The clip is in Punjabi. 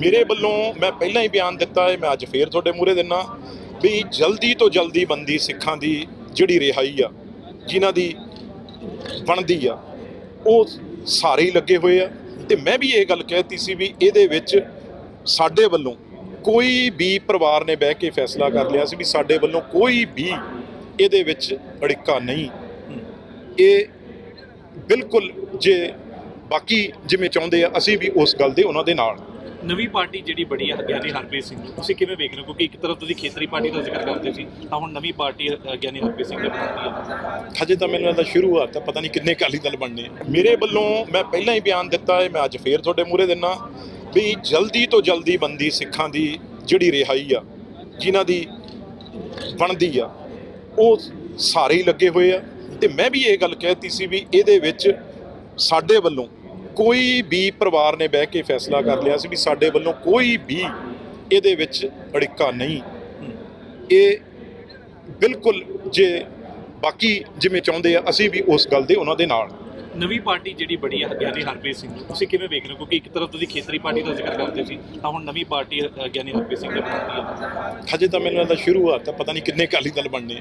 ਮੇਰੇ ਵੱਲੋਂ ਮੈਂ ਪਹਿਲਾਂ ਹੀ ਬਿਆਨ ਦਿੱਤਾ ਹੈ, ਮੈਂ ਅੱਜ ਫੇਰ ਤੁਹਾਡੇ ਮੂਹਰੇ ਦਿੰਨਾ ਵੀ ਜਲਦੀ ਤੋਂ ਜਲਦੀ ਬੰਦੀ ਸਿੱਖਾਂ ਦੀ ਜਿਹੜੀ ਰਿਹਾਈ ਆ, ਜਿਨ੍ਹਾਂ ਦੀ ਬਣਦੀ ਆ, ਉਹ ਸਾਰੇ ਹੀ ਲੱਗੇ ਹੋਏ ਆ। ਤੇ ਮੈਂ ਵੀ ਇਹ ਗੱਲ ਕਹਿਤੀ ਸੀ ਵੀ ਇਹਦੇ ਵਿੱਚ ਸਾਡੇ ਵੱਲੋਂ ਕੋਈ ਵੀ ਪਰਿਵਾਰ ਨੇ ਬਹਿ ਕੇ ਫੈਸਲਾ ਕਰ ਲਿਆ ਸੀ ਵੀ ਸਾਡੇ ਵੱਲੋਂ ਕੋਈ ਵੀ ਇਹਦੇ ਵਿੱਚ ਅੜਿੱਕਾ ਨਹੀਂ। ਇਹ ਬਿਲਕੁਲ ਜੇ ਬਾਕੀ ਜਿਵੇਂ ਚਾਹੁੰਦੇ ਆ ਅਸੀਂ ਵੀ ਉਸ ਗੱਲ ਦੇ ਉਹਨਾਂ ਦੇ ਨਾਲ। ਨਵੀਂ ਪਾਰਟੀ ਜਿਹੜੀ ਬੜੀ ਹੈ ਗਿਆਨੀ ਹਰਪ੍ਰੀਤ ਸਿੰਘ ਦੀ ਤੁਸੀਂ ਕਿਵੇਂ ਵੇਖ ਰਹੇ ਹੋ? ਕਿਉਂਕਿ ਇੱਕ ਤਰਫ ਤੁਸੀਂ ਖੇਤਰੀ ਪਾਰਟੀ ਦਾ ਜ਼ਿਕਰ ਕਰਦੇ ਸੀ ਤਾਂ ਹੁਣ ਨਵੀਂ ਪਾਰਟੀ ਗਿਆਨੀ ਹਰਪ੍ਰੀਤ ਸਿੰਘ ਨੇ ਬਣਾਈ ਹੈ ਹਜੇ ਤਾਂ ਮੈਨੂੰ ਇਹਦਾ ਸ਼ੁਰੂਆਤ ਆ ਪਤਾ ਨਹੀਂ ਕਿੰਨੇ ਅਕਾਲੀ ਦਲ ਬਣਨੇ। ਮੇਰੇ ਵੱਲੋਂ ਮੈਂ ਪਹਿਲਾਂ ਹੀ ਬਿਆਨ ਦਿੱਤਾ ਹੈ ਮੈਂ ਅੱਜ ਫੇਰ ਤੁਹਾਡੇ ਮੂਹਰੇ ਦਿੰਨਾ ਵੀ ਜਲਦੀ ਤੋਂ ਜਲਦੀ ਬੰਦੀ ਸਿੱਖਾਂ ਦੀ ਜਿਹੜੀ ਰਿਹਾਈ ਆ ਜਿਨ੍ਹਾਂ ਦੀ ਬਣਦੀ ਆ ਉਹ ਸਾਰੇ ਹੀ ਲੱਗੇ ਹੋਏ ਆ। ਤੇ ਮੈਂ ਵੀ ਇਹ ਗੱਲ ਕਹਿਤੀ ਸੀ ਵੀ ਇਹਦੇ ਵਿੱਚ ਸਾਡੇ ਵੱਲੋਂ ਕੋਈ ਵੀ ਪਰਿਵਾਰ ਨੇ ਬਹਿ ਕੇ ਫੈਸਲਾ ਕਰ ਲਿਆ ਸੀ ਵੀ ਸਾਡੇ ਵੱਲੋਂ ਕੋਈ ਵੀ ਇਹਦੇ ਵਿੱਚ ਅੜਿੱਕਾ ਨਹੀਂ। ਇਹ ਬਿਲਕੁਲ ਜੇ ਬਾਕੀ ਜਿਵੇਂ ਚਾਹੁੰਦੇ ਆ ਅਸੀਂ ਵੀ ਉਸ ਗੱਲ ਦੇ ਉਹਨਾਂ ਦੇ ਨਾਲ। ਨਵੀਂ ਪਾਰਟੀ ਜਿਹੜੀ ਬੜੀ ਹੈ ਗਿਆਨੀ ਹਰਪ੍ਰੀਤ ਸਿੰਘ ਤੁਸੀਂ ਕਿਵੇਂ ਵੇਖ ਰਹੇ ਹੋ? ਕਿਉਂਕਿ ਇੱਕ ਤਰਫ ਤੁਸੀਂ ਖੇਤਰੀ ਪਾਰਟੀ ਦਾ ਜ਼ਿਕਰ ਕਰਦੇ ਸੀ ਤਾਂ ਹੁਣ ਨਵੀਂ ਪਾਰਟੀ ਗਿਆਨੀ ਹਰਪ੍ਰੀਤ ਸਿੰਘ ਨੇ ਬਣਾਈ ਹੈ ਹਜੇ ਤਾਂ ਮੈਨੂੰ ਇਹਦਾ ਸ਼ੁਰੂਆਤ ਆ ਪਤਾ ਨਹੀਂ ਕਿੰਨੇ ਅਕਾਲੀ ਦਲ ਬਣਨੇ।